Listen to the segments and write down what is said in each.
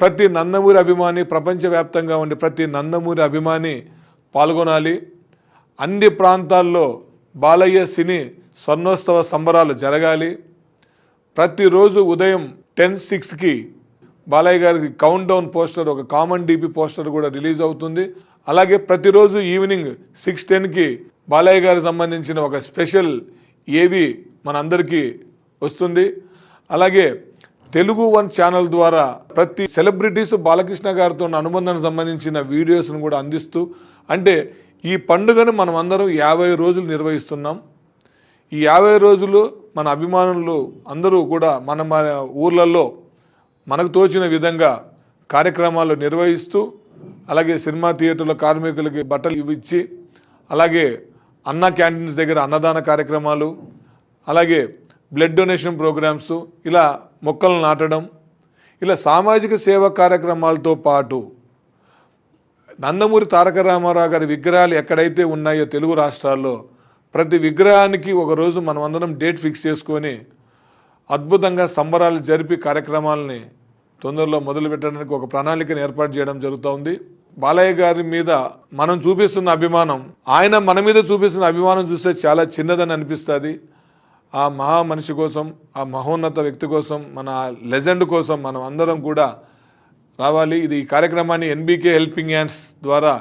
ప్రతి నందమూరి అభిమాని ప్రపంచవ్యాప్తంగా ఉండి ప్రతి నందమూరి అభిమాని పాల్గొనాలి. అన్ని ప్రాంతాల్లో బాలయ్య సినీ స్వర్ణోత్సవ సంబరాలు జరగాలి. ప్రతిరోజు ఉదయం టెన్ సిక్స్కి బాలయ్య గారికి కౌంట్ డౌన్ పోస్టర్ ఒక కామన్ డీపీ పోస్టర్ కూడా రిలీజ్ అవుతుంది. అలాగే ప్రతిరోజు ఈవినింగ్ సిక్స్ టెన్కి బాలయ్య గారికి సంబంధించిన ఒక స్పెషల్ ఏవి మనందరికీ వస్తుంది. అలాగే తెలుగు వన్ ఛానల్ ద్వారా ప్రతి సెలబ్రిటీస్ బాలకృష్ణ గారితో ఉన్న అనుబంధానికి సంబంధించిన వీడియోస్ను కూడా అందిస్తూ అంటే ఈ పండుగను మనం అందరం యాభై రోజులు నిర్వహిస్తున్నాం. ఈ యాభై రోజులు మన అభిమానులు అందరూ కూడా మన మన ఊర్లలో మనకు తోచిన విధంగా కార్యక్రమాలు నిర్వహిస్తూ అలాగే సినిమా థియేటర్ల కార్మికులకి బట్టలు ఇవ్వించి అలాగే అన్న క్యాంటీన్స్ దగ్గర అన్నదాన కార్యక్రమాలు అలాగే బ్లడ్ డొనేషన్ ప్రోగ్రామ్స్ ఇలా మొక్కలు నాటడం ఇలా సామాజిక సేవా కార్యక్రమాలతో పాటు నందమూరి తారక రామారావు గారి విగ్రహాలు ఎక్కడైతే ఉన్నాయో తెలుగు రాష్ట్రాల్లో ప్రతి విగ్రహానికి ఒక రోజు మనం అందరం డేట్ ఫిక్స్ చేసుకొని అద్భుతంగా సంబరాలు జరిపి కార్యక్రమాలని తొందరలో మొదలు పెట్టడానికి ఒక ప్రణాళికను ఏర్పాటు చేయడం జరుగుతోంది బాలయ్య గారి మీద మనం చూపిస్తున్న అభిమానం ఆయన మన మీద చూపిస్తున్న అభిమానం చూస్తే చాలా చిన్నదని అనిపిస్తుంది. ఆ మహా మనిషి కోసం ఆ మహోన్నత వ్యక్తి కోసం మన లెజెండ్ కోసం మనం అందరం కూడా రావాలి. ఇది ఈ కార్యక్రమాన్ని ఎన్బీకే హెల్పింగ్ హ్యాండ్స్ ద్వారా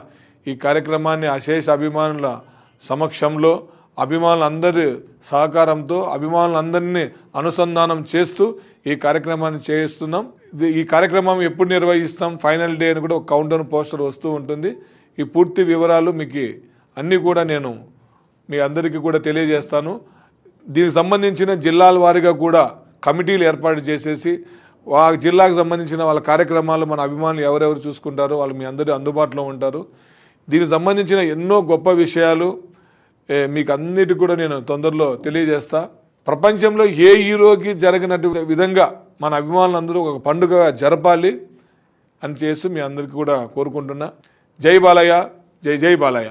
ఈ కార్యక్రమాన్ని అశేష అభిమానుల సమక్షంలో అభిమానులందరి సహకారంతో అభిమానులందరినీ అనుసంధానం చేస్తూ ఈ కార్యక్రమాన్ని చేయిస్తున్నాం. ఇది ఈ కార్యక్రమం ఎప్పుడు నిర్వహిస్తాం? ఫైనల్ డే అని కూడా ఒక కౌంటర్ పోస్టర్ వస్తూ ఉంటుంది. ఈ పూర్తి వివరాలు మీకు అన్నీ కూడా నేను మీ అందరికీ కూడా తెలియజేస్తాను. దీనికి సంబంధించిన జిల్లాల వారీగా కూడా కమిటీలు ఏర్పాటు చేసేసి ఆ జిల్లాకు సంబంధించిన వాళ్ళ కార్యక్రమాలు మన అభిమానులు ఎవరెవరు చూసుకుంటారో వాళ్ళు మీ అందరి అందుబాటులో ఉంటారు. దీనికి సంబంధించిన ఎన్నో గొప్ప విషయాలు మీకు అన్నిటి కూడా నేను తొందరలో తెలియజేస్తా. ప్రపంచంలో ఏ హీరోకి జరగనట్టు విధంగా మన అభిమానులందరూ ఒక పండుగ జరపాలి అని చేస్తూ మీ అందరికీ కూడా కోరుకుంటున్నా. జై బాలయ్య జై జై బాలయ్య.